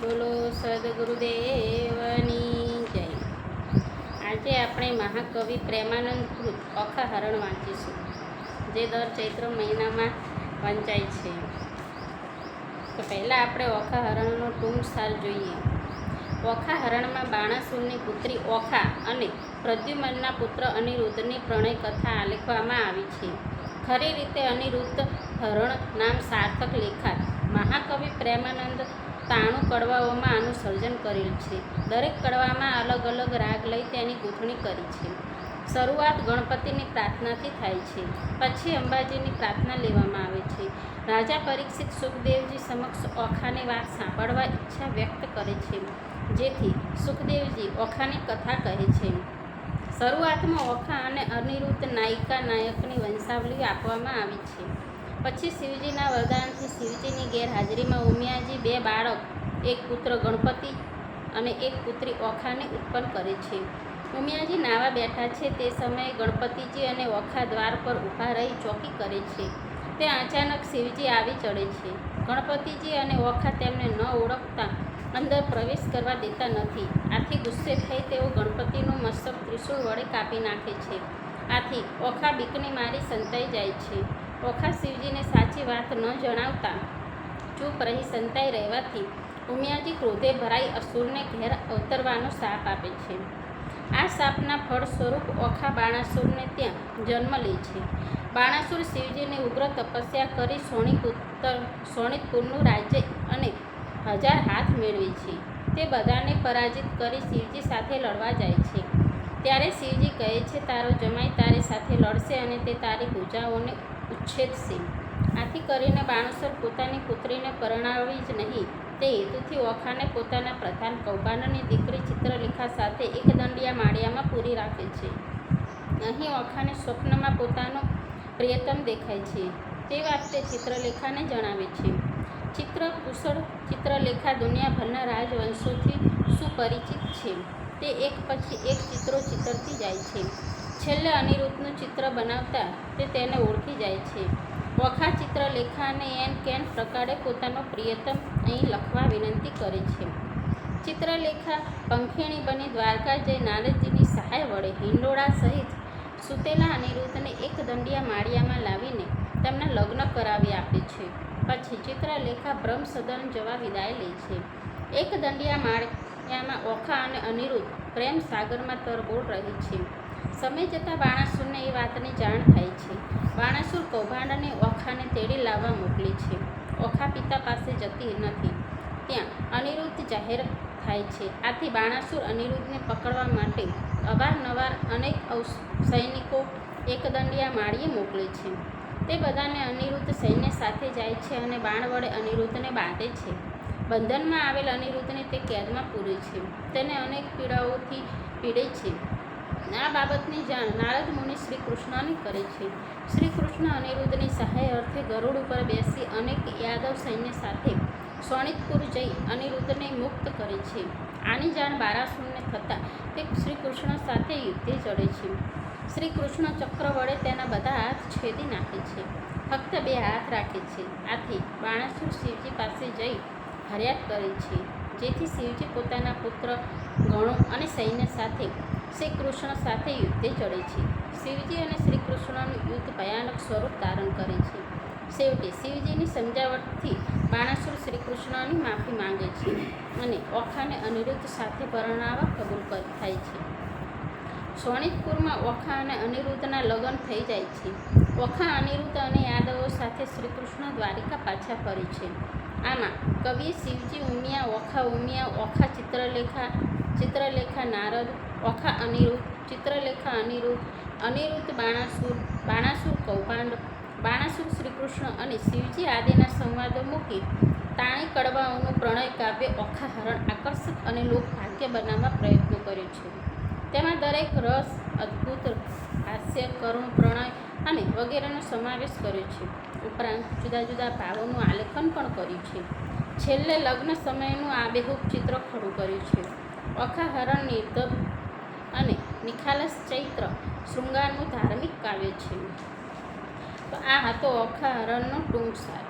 બોલો સદગુરુદેવની જય. આજે આપણે મહાકવિ પ્રેમાનંદ કૃત અખાહરણ વાંચીશું, જે દર ચૈત્ર મહિનામાં વંચાય છે. તો પહેલાં આપણે ઓખાહરણનો ટૂંક સાર જોઈએ. ઓખાહરણમાં બાણાસુરની પુત્રી ઓખા અને પ્રદ્યુમનના પુત્ર અનિરુદ્ધની પ્રણય કથા આલેખવામાં આવી છે. ખરી રીતે અનિરુદ્ધ હરણ નામ સાર્થક લેખાત મહાકવિ પ્રેમાનંદ તાણું કડવાઓમાં આનું સર્જન કરેલ છે. દરેક કડવામાં અલગ અલગ રાગ લઈ તેની ગૂંથણી કરી છે. શરૂઆત ગણપતિની પ્રાર્થનાથી થાય છે. પછી અંબાજીની પ્રાર્થના લેવામાં આવે છે. રાજા પરીક્ષિત સુખદેવજી સમક્ષ ઓખાની વાત સાંભળવા ઈચ્છા વ્યક્ત કરે છે. જેથી સુખદેવજી ઓખાની કથા કહે છે. શરૂઆતમાં ઓખા અને અનિરુદ્ધ નાયિકા નાયકની વંશાવલી આપવામાં આવી છે. પછી શિવજીના વરદાનથી શિવજીની ગેરહાજરીમાં ઉમિયાજી બે બાળક, એક પુત્ર ગણપતિ અને એક પુત્રી ઓખાને ઉત્પન્ન કરે છે. ઉમિયાજી નાવા બેઠા છે તે સમયે ગણપતિજી અને ઓખા દ્વાર પર ઊભા રહી ચોકી કરે છે. તે અચાનક શિવજી આવી ચડે છે. ગણપતિજી અને ઓખા તેમને ન ઓળખતા અંદર પ્રવેશ કરવા દેતા નથી. આથી ગુસ્સે થઈ તેઓ ગણપતિનું મસ્તક ત્રિશૂળ વડે કાપી નાખે છે. આથી ઓખા બીકની મારી સંતાઈ જાય છે. ઓખા શિવજીને સાચી વાત ન જણાવતા ચૂપ રહી સંતાઈ રહેવાથી ઉમિયાજી ક્રોધે ભરાઈ અસુરને ઘેર અવતરવાનો શાપ આપે છે. આ શાપના ફળ સ્વરૂપ ઓખા બાણાસુરને ત્યાં જન્મ લે છે. બાણાસુર શિવજીને ઉગ્ર તપસ્યા કરી સોણિકુત્તર સોણિતપુરનું રાજ્ય અને હજાર હાથ મેળવે છે. તે બધાને પરાજિત કરી શિવજી સાથે લડવા જાય છે. ત્યારે શિવજી કહે છે, તારો જમાઈ તારી સાથે લડશે અને તે તારી પૂજાઓને ઉચ્છેદશે આથી કરીને બાણસર પોતાની પુત્રીને પરણાવી જ નહીં. તે હેતુથી ઓખાને પોતાના પ્રધાન કૌભાંડની દીકરી ચિત્રલેખા સાથે એક દંડિયા માળિયામાં પૂરી રાખે છે. અહીં ઓખાને સ્વપ્નમાં પોતાનો પ્રિયતમ દેખાય છે. તે વાત તે ચિત્રલેખાને જણાવે છે. ચિત્ર કુશળ ચિત્રલેખા દુનિયાભરના રાજવંશોથી સુપરિચિત છે. તે એક પછી એક ચિત્રો ચિતરતી જાય છે. છેલ્લે અનિરુદ્ધનું ચિત્ર બનાવતા તે તેને ઓળખી જાય છે. વખા ચિત્રલેખાને એન કેન પ્રકારે પોતાનો પ્રિયતમ અહીં લખવા વિનંતી કરે છે. ચિત્રલેખા પંખીણી બની દ્વારકા જઈ નારદજીની સહાય વડે હિંડોળા સહિત સુતેલા અનિરુદ્ધને એક દંડિયા માળિયામાં લાવીને તેમના લગ્ન કરાવી આપે છે. પછી ચિત્રલેખા બ્રહ્મ સદન જવા વિદાય લે છે. એક દંડિયા માળિયામાં ઓખા અને અનિરુદ્ધ પ્રેમ સાગરમાં તરબોળ રહે છે. સમય જતાં બાણાસુરને એ વાતની જાણ થાય છે. બાણાસુર કૌભાંડને ઓખાને તેડી લાવવા મોકલે છે. ઓખા પિતા પાસે જતી નથી. ત્યાં અનિરુદ્ધ જાહેર થાય છે. આથી બાણાસુર અનિરુદ્ધને પકડવા માટે અવારનવાર અનેક સૈનિકો એકદંડિયા માળીએ મોકલે છે. તે બધાને અનિરુદ્ધ સૈન્ય સાથે જાય છે અને બાણ વડે અનિરુદ્ધને બાંધે છે. બંધનમાં આવેલ અનિરુદ્ધને તે કેદમાં પૂરે છે. તેને અનેક પીડાઓથી પીડે છે. આ બાબતની જાણ નારદ મુનિ શ્રી કૃષ્ણને કરે છે. શ્રી કૃષ્ણ અનિરુદ્ધની સહાય અર્થે ગરુડ ઉપર બેસી અનેક યાદવ સૈન્ય સાથે સોણિતપુર જઈ અનિરુદ્ધને મુક્ત કરે છે. આની જાણ બારાસુરને થતાં તે શ્રી કૃષ્ણ સાથે યુદ્ધે ચડે છે. શ્રી કૃષ્ણ ચક્ર વડે તેના બધા હાથ છેદી નાખે છે. ફક્ત બે હાથ રાખે છે. આથી બાણાસુર શિવજી પાસે જઈ ફરિયાદ કરે છે. જેથી શિવજી પોતાના પુત્ર ગણો અને સૈન્ય સાથે શ્રી કૃષ્ણ સાથે યુદ્ધે ચડે છે. શિવજી અને શ્રી કૃષ્ણનું યુદ્ધ ભયાનક સ્વરૂપ ધારણ કરે છે. છેવટે શિવજીની સમજાવટથી બાણાસુર શ્રી કૃષ્ણની માફી માંગે છે અને ઓખાને અનિરુદ્ધ સાથે પરણાવવા કબૂલ થાય છે. સોણિતપુરમાં ઓખા અને અનિરુદ્ધના લગ્ન થઈ જાય છે. ઓખા, અનિરુદ્ધ અને યાદવો સાથે શ્રી કૃષ્ણ દ્વારિકા પાછા ફરે છે. આમાં કવિએ શિવજી ઉમિયા, ઓખા ઉમિયા, ઓખા ચિત્રલેખા ચિત્રલેખા નારદ, ઓખા અનિરુદ્ધ, ચિત્રલેખા અનિરુદ્ધ અનિરુદ્ધ બાણાસુર બાણાસુર કૌભાંડ, બાણાસુર શ્રીકૃષ્ણ અને શિવજી આદિના સંવાદો મૂકી તાણી કડવાઓનું પ્રણય કાવ્ય ઓખા હરણ આકર્ષક અને લોકભાગ્ય બનાવવા પ્રયત્નો કર્યો છે. તેમાં દરેક રસ, અદ્ભુત હાસ્ય, કરુણ, પ્રણય અને વગેરેનો સમાવેશ કર્યો છે. ઉપરાંત જુદા જુદા ભાવોનું આલેખન પણ કર્યું છે. છેલ્લે લગ્ન સમયનું આબેહૂબ ચિત્ર ખડું કર્યું છે. અખાહરણ નિર્ધબ અને નિખાલસ ચૈત્ર શૃંગારનું ધાર્મિક કાવ્ય છે. તો આ હતો અખાહરણનો ટૂંક સાર.